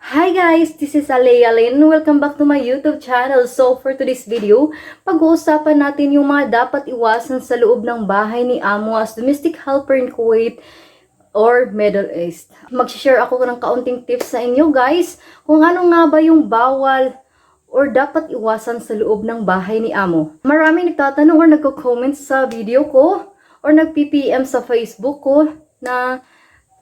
Hi guys, this is Alea Lynn. Welcome back to my YouTube channel. So for today's video, pag-uusapan natin yung mga dapat iwasan sa loob ng bahay ni Amo as domestic helper in Kuwait or Middle East. Mag-share ako ng kaunting tips sa inyo guys kung ano nga ba yung bawal or dapat iwasan sa loob ng bahay ni Amo. Maraming nagtatanong or nagko-comment sa video ko or nag-PPM sa Facebook ko na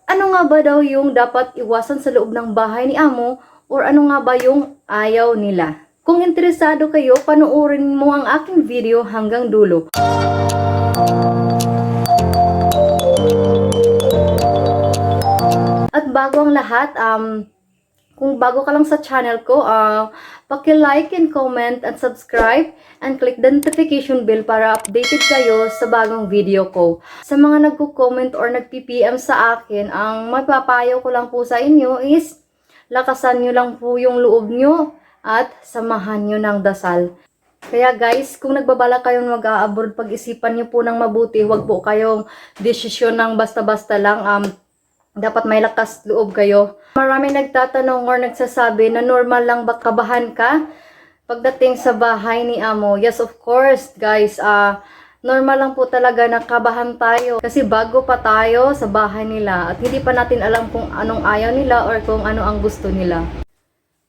ano nga ba daw yung dapat iwasan sa loob ng bahay ni Amo or ano nga ba yung ayaw nila. Kung interesado kayo, panoorin mo ang aking video hanggang dulo. At bago ang lahat, um, kung bago ka lang sa channel ko, uh, paki-like and comment and subscribe and click the notification bell para updated kayo sa bagong video ko. Sa mga nagko-comment or nag-PPM sa akin, ang mapapayo ko lang po sa inyo is lakasan nyo lang po yung loob nyo at samahan nyo ng dasal. Kaya guys, kung nagbabala kayong mag-a-abroad, pag-isipan nyo po ng mabuti, huwag po kayong desisyon ng basta-basta lang. Um, dapat may lakas loob kayo. Maraming nagtatanong or nagsasabi na normal lang ba kabahan ka pagdating sa bahay ni Amo. Yes, of course, guys. ah normal lang po talaga na kabahan tayo kasi bago pa tayo sa bahay nila at hindi pa natin alam kung anong ayaw nila or kung ano ang gusto nila.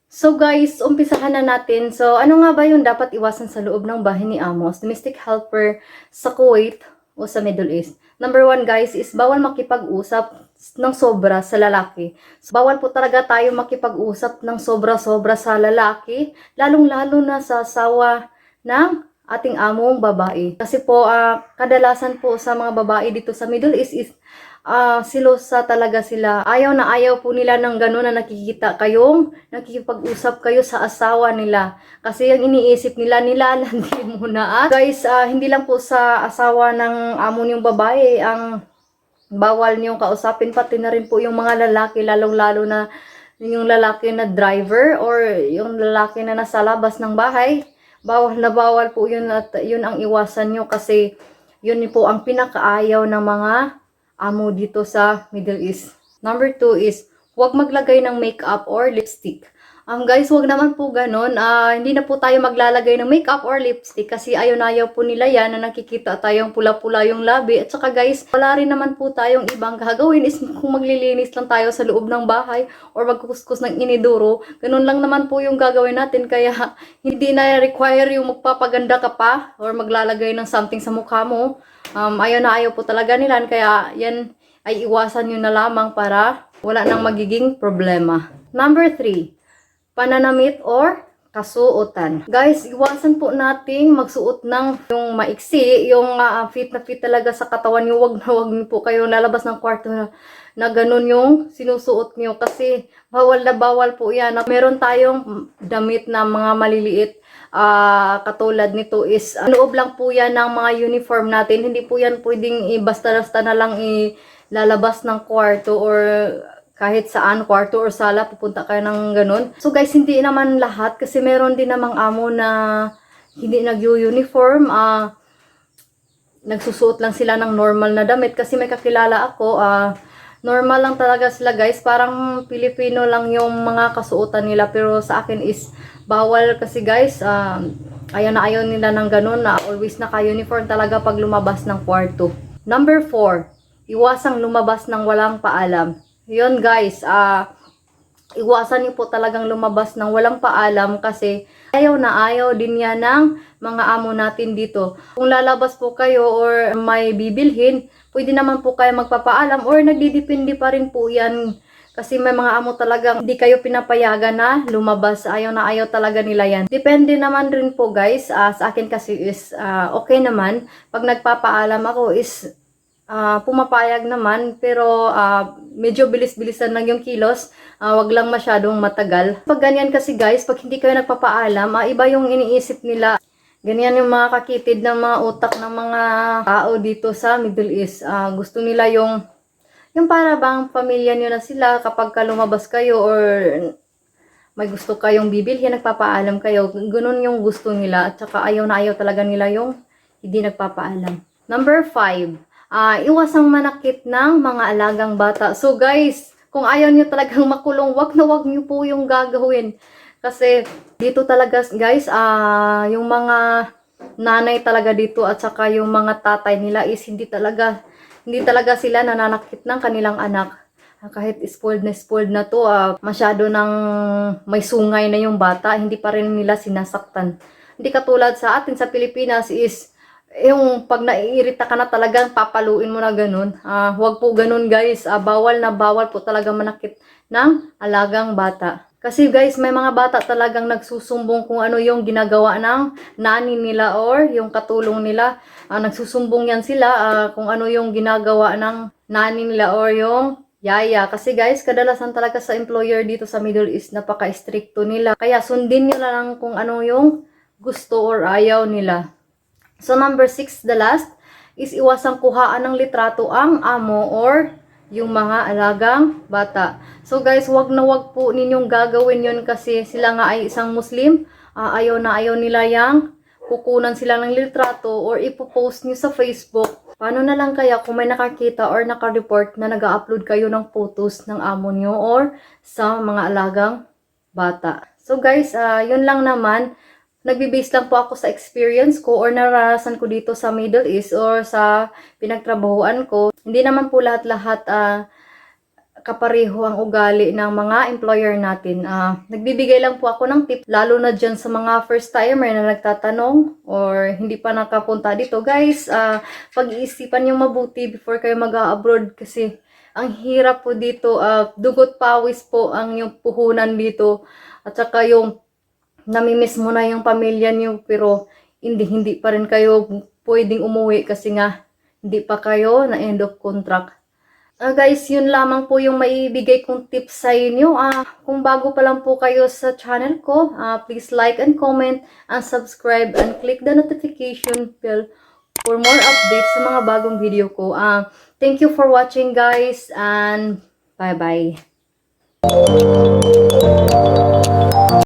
So guys, umpisahan na natin. So ano nga ba yung dapat iwasan sa loob ng bahay ni Amos, domestic helper sa Kuwait o sa Middle East? Number one guys is bawal makipag-usap ng sobra sa lalaki. So, bawal po talaga tayo makipag-usap ng sobra-sobra sa lalaki, lalong-lalo na sa asawa ng ating among babae. Kasi po, ah, kadalasan po sa mga babae dito sa Middle East is ah, silosa talaga sila. Ayaw na ayaw po nila ng gano'n na nakikita kayong, nakikipag-usap kayo sa asawa nila. Kasi yung iniisip nila, nilalandi muna. At guys, ah, hindi lang po sa asawa ng amo niyong babae ang bawal niyong kausapin pati na rin po yung mga lalaki lalong-lalo na yung lalaki na driver or yung lalaki na nasa labas ng bahay bawal na bawal po yun at yun ang iwasan nyo kasi yun po ang pinakaayaw ng mga amo dito sa Middle East. Number two is huwag maglagay ng makeup or lipstick. Um, guys, wag naman po ganun. Ah, hindi na po tayo maglalagay ng makeup or lipstick kasi ayaw na ayaw po nila yan na nakikita tayong pula-pula yung labi. At saka guys, wala rin naman po tayong ibang gagawin is kung maglilinis lang tayo sa loob ng bahay or magkukuskus ng iniduro. Ganun lang naman po yung gagawin natin. Kaya hindi na require yung magpapaganda ka pa or maglalagay ng something sa mukha mo. Um, ayaw na ayaw po talaga nila. Kaya yan ay iwasan nyo na lamang para wala nang magiging problema. Number three, pananamit or kasuotan. Guys, iwasan po nating magsuot ng yung maiksi, yung ah, fit na fit talaga sa katawan nyo. Wag na wag niyo po kayo lalabas ng kwarto na, na ganun yung sinusuot nyo kasi bawal na bawal po yan. Meron tayong damit na mga maliliit ah, katulad nito is uh, loob lang po yan ng mga uniform natin. Hindi po yan pwedeng i basta-basta na lang ilalabas ng kwarto or kahit saan, kwarto or sala, pupunta kayo ng ganun. So guys, hindi naman lahat kasi meron din namang amo na hindi nag-uniform. ah nagsusuot lang sila ng normal na damit kasi may kakilala ako, ah normal lang talaga sila guys. Parang Pilipino lang yung mga kasuotan nila pero sa akin is bawal kasi guys. ah ayaw na ayaw nila ng ganun na always naka-uniform talaga pag lumabas ng kwarto. Number 4, iwasang lumabas ng walang paalam. Yun guys, ah iwasan niyo po talagang lumabas ng walang paalam kasi ayaw na ayaw din yan ng mga amo natin dito. Kung lalabas po kayo or may bibilhin, pwede naman po kayo magpapaalam or nagdidepende pa rin po yan kasi may mga amo talagang hindi kayo pinapayagan na lumabas. Ayaw na ayaw talaga nila yan. Depende naman rin po guys. ah, sa akin kasi is ah, okay naman. Pag nagpapaalam ako is ah, pumapayag naman. Pero ah, medyo bilis-bilisan lang yung kilos. Ah, wag lang masyadong matagal. Pag ganyan kasi guys, pag hindi kayo nagpapaalam, ah, iba yung iniisip nila. Ganyan yung mga kakitid ng mga utak ng mga tao dito sa Middle East. Ah, gusto nila yung yung para bang pamilya nyo na sila kapag ka lumabas kayo or may gusto kayong bibilhin, nagpapaalam kayo. Ganun yung gusto nila. At saka ayaw na ayaw talaga nila yung hindi nagpapaalam. Number 5, ah iwasang manakit ng mga alagang bata. So guys, kung ayaw nyo talagang makulong, wag na wag nyo po yung gagawin. Kasi dito talaga guys, ah yung mga nanay talaga dito at saka yung mga tatay nila is hindi talaga hindi talaga sila nananakit ng kanilang anak. Ah, Kahit spoiled na spoiled na to, ah, masyado nang may sungay na yung bata, hindi pa rin nila sinasaktan. Hindi katulad sa atin sa Pilipinas is yung pag naiirita ka na talagang papaluin mo na ganun. Ah, huwag po ganun guys. Ah, bawal na bawal po talaga manakit ng alagang bata. Kasi guys, may mga bata talagang nagsusumbong kung ano yung ginagawa ng nani nila or yung katulong nila. Ah, nagsusumbong yan sila ah, kung ano yung ginagawa ng nani nila or yung yaya. Kasi guys, kadalasan talaga sa employer dito sa Middle East, napaka-stricto nila. Kaya sundin nyo lang kung ano yung gusto or ayaw nila. So number six, the last, is iwasang kuhaan ng litrato ang amo or yung mga alagang bata. So guys, wag na wag po ninyong gagawin yon kasi sila nga ay isang Muslim. Ah, ayaw na ayaw nila yang kukunan sila ng litrato or ipopost nyo sa Facebook. Paano na lang kaya kung may nakakita or naka-report na nag upload kayo ng photos ng amo nyo or sa mga alagang bata. So guys, ah yun lang naman. Nagbe-base lang po ako sa experience ko or naranasan ko dito sa Middle East or sa pinagtrabahuan ko. Hindi naman po lahat-lahat ah, kapareho ang ugali ng mga employer natin. Ah, nagbibigay lang po ako ng tip, lalo na dyan sa mga first timer na nagtatanong or hindi pa nakapunta dito. Guys, ah, pag-iisipan yung mabuti before kayo mag-abroad kasi ang hirap po dito, ah, dugot pawis po ang yung puhunan dito at saka yung namimiss mo na yung pamilya niyo pero hindi hindi pa rin kayo pwedeng umuwi kasi nga hindi pa kayo na end of contract. Ah, guys, yun lamang po yung maibigay kong tips sa inyo. Ah, kung bago pa lang po kayo sa channel ko, ah, please like and comment and subscribe and click the notification bell for more updates sa mga bagong video ko. Ah, thank you for watching guys and bye-bye.